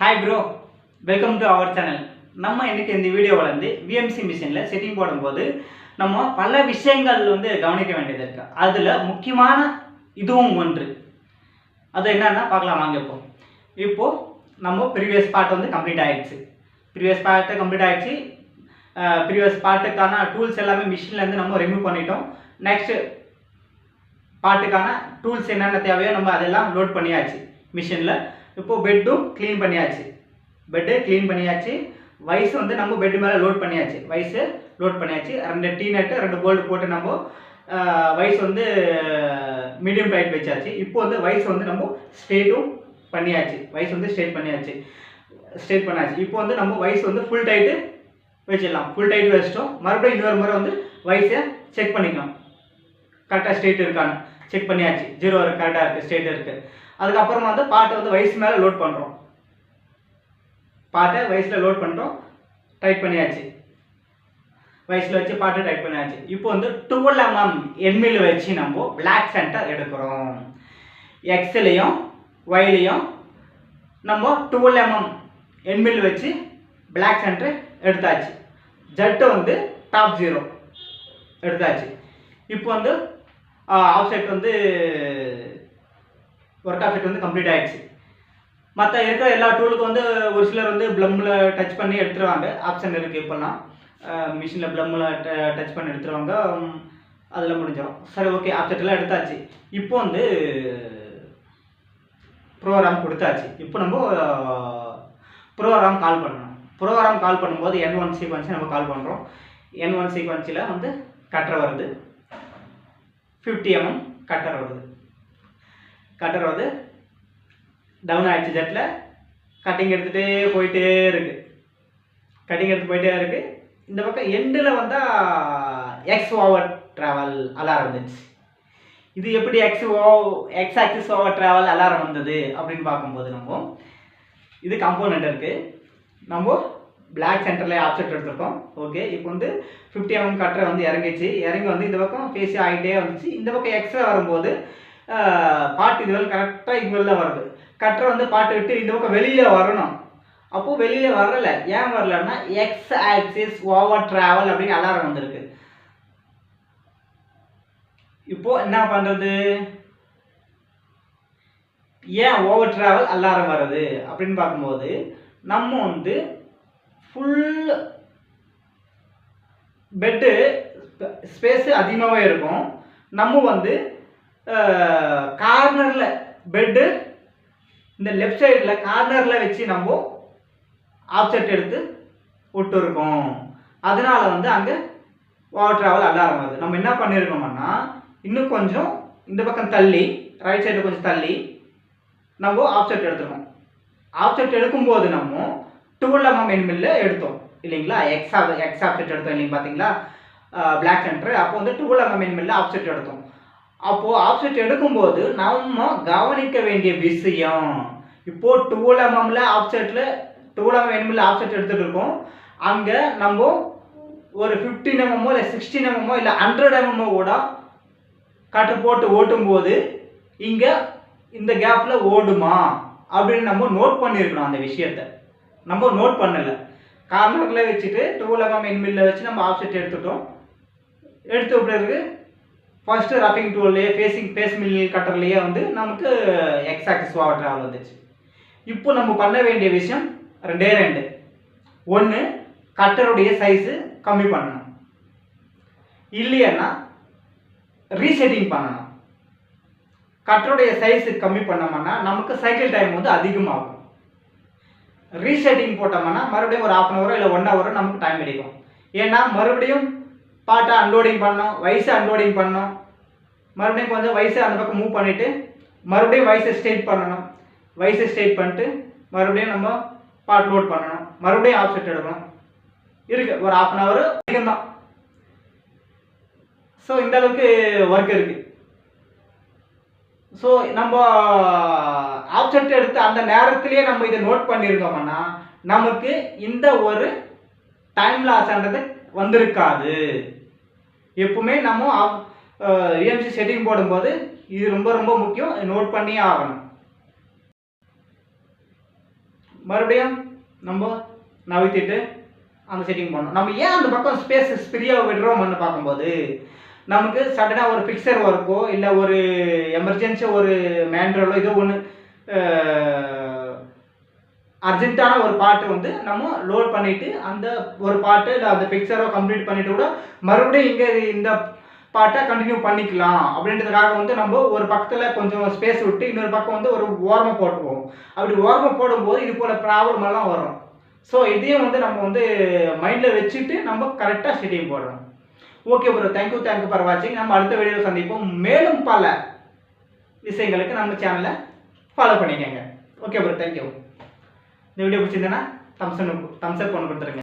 Hi bro welcome to our channel நம்ம இன்றைக்கி இந்த வீடியோவில் வந்து விஎம்சி மிஷினில் செட்டிங் போடும்போது நம்ம பல விஷயங்கள் வந்து கவனிக்க வேண்டியது இருக்குது அதில் முக்கியமான இதுவும் ஒன்று. அது என்னென்னா பார்க்கலாம் வாங்க இப்போ. இப்போது நம்ம ப்ரீவியஸ் பார்ட் வந்து கம்ப்ளீட் ஆகிடுச்சு ப்ரீவியஸ் பார்ட்டை கம்ப்ளீட் ஆகிடுச்சு ப்ரீவியஸ் பார்ட்டுக்கான டூல்ஸ் எல்லாமே மிஷின்லேருந்து நம்ம ரிமூவ் பண்ணிட்டோம். நெக்ஸ்ட் பாட்டுக்கான டூல்ஸ் என்னென்ன தேவையோ நம்ம அதெல்லாம் லோட் பண்ணியாச்சு மிஷினில் இப்போ பெட்டும் க்ளீன் பண்ணியாச்சு. பெட்டு க்ளீன் பண்ணியாச்சு. வயசு வந்து நம்ம பெட்டு மேலே லோட் பண்ணியாச்சு. வயசு லோட் பண்ணியாச்சு. ரெண்டு டீ நட்டு ரெண்டு போல்டு போட்டு நம்ம வயசு வந்து மீடியம் டைட் வச்சாச்சு. இப்போ வந்து வயசு வந்து நம்ம ஸ்ட்ரெயிட்டும் பண்ணியாச்சு. வயசு வந்து ஸ்ட்ரெயிட் பண்ணியாச்சு. ஸ்ட்ரெயிட் பண்ணியாச்சு. இப்போ வந்து நம்ம வயசு வந்து ஃபுல் டைட்டு வச்சிடலாம். ஃபுல் டைட் வச்சிட்டோம். மறுபடியும் இன்னொரு முறை வந்து வயசை செக் பண்ணிக்கலாம். கரெக்டாக ஸ்ட்ரெயிட் இருக்கான்னு. செக் பண்ணியாச்சு. ஜீரோ கரெக்டாக இருக்குது ஸ்ட்ரெயிட் இருக்குது அதுக்கப்புறமா வந்து பாட்டை வந்து வயசு மேலே லோட் பண்ணுறோம் பாட்டை வயசில் லோட் பண்ணிட்டோம். டைப் பண்ணியாச்சு. வயசில் வச்சு பாட்டு டைப் பண்ணியாச்சு. இப்போ வந்து டுவெல் எம்எம் எண்மில் வச்சு நம்ம பிளாக் சென்டர் எடுக்கிறோம். எக்ஸ்லையும் ஒய்லையும் நம்ம டுவெல் எம்எம் எண்மில் வச்சு பிளாக் சென்டர் எடுத்தாச்சு. ஜட்டு வந்து டாப் ஜீரோ எடுத்தாச்சு. இப்போ வந்து ஆஃப்செட் வந்து ஒர்க் ஆஃப்செட் வந்து கம்ப்ளீட் ஆகிடுச்சு மற்ற இருக்கிற எல்லா டூலுக்கும் வந்து ஒரு சிலர் வந்து ப்ளம்மில் டச் பண்ணி எடுத்துருவாங்க. ஆப்ஷன் இருக்குது இப்போல்லாம் மிஷினில் ப்ளம்மில் டச் பண்ணி எடுத்துருவாங்க. அதில் முடிஞ்சிடும் சரி ஓகே ஆப்செட்லாம் எடுத்தாச்சு. இப்போ வந்து ப்ரோக்ராம் கொடுத்தாச்சு. இப்போ நம்ம ப்ரோக்ராம் கால் பண்ணணும். ப்ரோக்ராம் கால் பண்ணும்போது என் ஒன் சீக்வன்ஸை நம்ம கால் பண்ணுறோம் என் ஒன் சீக்வன்ஸில் வந்து கட்டர் வருது. ஃபிஃப்டி எம்எம் கட்டர் வருது. கட்டர் வந்து டவுன் ஆயிடுச்சு ஜெட்டில் கட்டிங் எடுத்துகிட்டே போயிட்டே இருக்குது கட்டிங் எடுத்து போயிட்டே இருக்குது இந்த பக்கம் எண்டில் வந்தால் எக்ஸ் ஓவர் ட்ராவல் அலாரம் இருந்துச்சு இது எப்படி X O X axis over travel alarm வந்தது அப்படின்னு பார்க்கும்போது நம்ம இது கம்போனண்ட் இருக்குது நம்ம பிளாக் சென்டரில் ஆப்செட் எடுத்திருக்கோம். ஓகே இப்போ வந்து ஃபிஃப்டி எம்எம் கட்டரை வந்து இறங்கிச்சு இறங்கி வந்து இந்த பக்கம் பேசி ஆகிட்டே வந்துச்சு. இந்த பக்கம் எக்ஸ்ட்ரா வரும்போது பாட்டு இது கரெக்டாக இது தான் வருது. கட்டரை வந்து பாட்டு விட்டு இந்த பக்கம் வெளியில் வரணும். அப்போது வெளியில் வரல. ஏன் வரலன்னா எக்ஸ் ஆக்சிஸ் ஓவர் ட்ராவல் அப்படின்னு அலாரம் வந்திருக்கு. இப்போது என்ன பண்ணுறது ஏன் ஓவர் ட்ராவல் அலாரம் வருது அப்படின்னு பார்க்கும்போது நம்ம வந்து ஃபுல் பெட்டு ஸ்பேஸு அதிகமாகவே இருக்கும். நம்ம வந்து கார்னரில் பெட்டு இந்த லெஃப்ட் சைடில் கார்னரில் வச்சு நம்ம ஆப்செட் எடுத்து விட்டுருக்கோம் அதனால வந்து அங்கே வாட்டர் ட்ராவல் அலாரம் வருது. நம்ம என்ன பண்ணியிருக்கோம்னா இன்னும் கொஞ்சம் இந்த பக்கம் தள்ளி ரைட் சைடு கொஞ்சம் தள்ளி நம்ம ஆப்செட் எடுத்துருக்கோம். ஆப்செட் எடுக்கும்போது நம்ம டுவெல் எம்எம் எண்மில்ல எடுத்தோம். இல்லைங்களா? எக்ஸ் எக்ஸ் ஆப்செட் எடுத்தோம் இல்லைங்க பார்த்தீங்களா பிளாக் சென்டர் அப்போ வந்து டுவெல் எம்எம் எண்மில்ல ஆப்செட் எடுத்தோம். அப்போது ஆப்செட் எடுக்கும்போது நம்ம கவனிக்க வேண்டிய விஷயம். இப்போ டுவெல் எம்எம்ல ஆப்செட்டில் டுவெல் எம்எம் எண்மில் ஆப்செட் எடுத்துகிட்டு இருக்கோம் அங்கே நம்ம ஒரு ஃபிஃப்டின் எம்எம்மோ இல்லை சிக்ஸ்டீன் எம்எம்மோ இல்லை ஹண்ட்ரட் எம்எம்மோ கூட கட்டு போட்டு ஓட்டும்போது இங்கே இந்த கேப்பில் ஓடுமா? அப்படின்னு நம்ம நோட் பண்ணியிருக்கணும் அந்த விஷயத்த. நம்ம நோட் பண்ணலை. கார்னர்களை வச்சுட்டு டுவெல் எம்எம் எண்மில்ல வச்சு நம்ம ஆப்செட் எடுத்துட்டோம். எடுத்து பிறகு ஃபர்ஸ்ட்டு ரஃபிங் டூல்லையே ஃபேஸிங் ஃபேஸ் மில் கட்டர்லேயே வந்து நமக்கு எக்ஸ் ஆக்சிஸ் ட்ராவல் வந்துச்சு. இப்போ நம்ம பண்ண வேண்டிய விஷயம் ரெண்டே ரெண்டு. ஒன்று கட்டருடைய சைஸு கம்மி பண்ணணும். இல்லையன்னா ரீசெட்டிங் பண்ணணும். கட்டருடைய சைஸு கம்மி பண்ணோம்னா நமக்கு சைக்கிள் டைம் வந்து அதிகமாகும். ரீசெட்டிங் போட்டோம்னா மறுபடியும் ஒரு ஹாஃப் அன் ஹவரோ இல்லை ஒன் ஹவரோ நமக்கு டைம் கிடைக்கும் ஏன்னா மறுபடியும் பாட்டை அன்லோடிங் பண்ணோம் வயசை அன்லோடிங் பண்ணோம். மறுபடியும் கொஞ்சம் வயசை அந்த பக்கம் மூவ் பண்ணிவிட்டு மறுபடியும் வயசை ஸ்ட்ரெயிட் பண்ணணும். வயசை ஸ்ட்ரெயிட் பண்ணிட்டு மறுபடியும் நம்ம பாட் லோட் பண்ணணும். மறுபடியும் ஆப்செட் எடுக்கணும். இருக்கு ஒரு ஹாஃப் அன் ஹவர் அதிகம் தான் ஸோ இந்த அளவுக்கு ஒர்க் இருக்கு. ஸோ நம்ம ஆப்செட் எடுத்து அந்த நேரத்திலேயே நம்ம இதை நோட் பண்ணியிருந்தோம்னா நமக்கு இந்த ஒரு டைம் லாஸ்ன்றது வந்திருக்காது. எப்பவுமே நம்ம இஎம்சி செட்டிங் போடும்போது இது ரொம்ப ரொம்ப முக்கியம். நோட் பண்ணியே ஆகணும். மறுபடியும் நம்ம நவித்திட்டு அந்த செட்டிங் பண்ணணும். நம்ம ஏன் அந்த பக்கம் ஸ்பேஸ் ஃப்ரீயாக விடுறோம்னு பார்க்கும்போது நமக்கு சடனாக ஒரு பிக்சர் ஒர்க்கோ இல்லை ஒரு எமர்ஜென்சி ஒரு மேண்ட்ரலோ ஏதோ ஒன்று அர்ஜென்ட்டான ஒரு பாட்டு வந்து நம்ம லோட் பண்ணிவிட்டு அந்த ஒரு பாட்டு இல்லை அந்த பிக்சரோ கம்ப்ளீட் பண்ணிவிட்டு கூட மறுபடியும் இங்கே இந்த பாட்டை கண்டினியூ பண்ணிக்கலாம். அப்படின்றதுக்காக வந்து நம்ம ஒரு பக்கத்தில் கொஞ்சம் ஸ்பேஸ் விட்டு இன்னொரு பக்கம் வந்து ஒரு ஓரமாக போட்டுவோம் அப்படி ஓரமாக போடும்போது இது போல் ப்ராப்ளம் எல்லாம் வரும். ஸோ இதையும் வந்து நம்ம வந்து மைண்டில் வச்சுட்டு நம்ம கரெக்டாக ஷெடியூல் போடுறோம் okay bro thank you thank you for வாட்சிங் நம்ம அடுத்த வீடியோவில் சந்திப்போம். மேலும் பல விஷயங்களுக்கு நம்ம சேனலை ஃபாலோ பண்ணிக்கங்க. ஓகே ப்ரோ தேங்க்யூ இந்த வீடியோ பிடிச்சிருந்தேன்னா தம்ஸ் தம்ஸ் அப் பண்ணி கொடுத்துருங்க.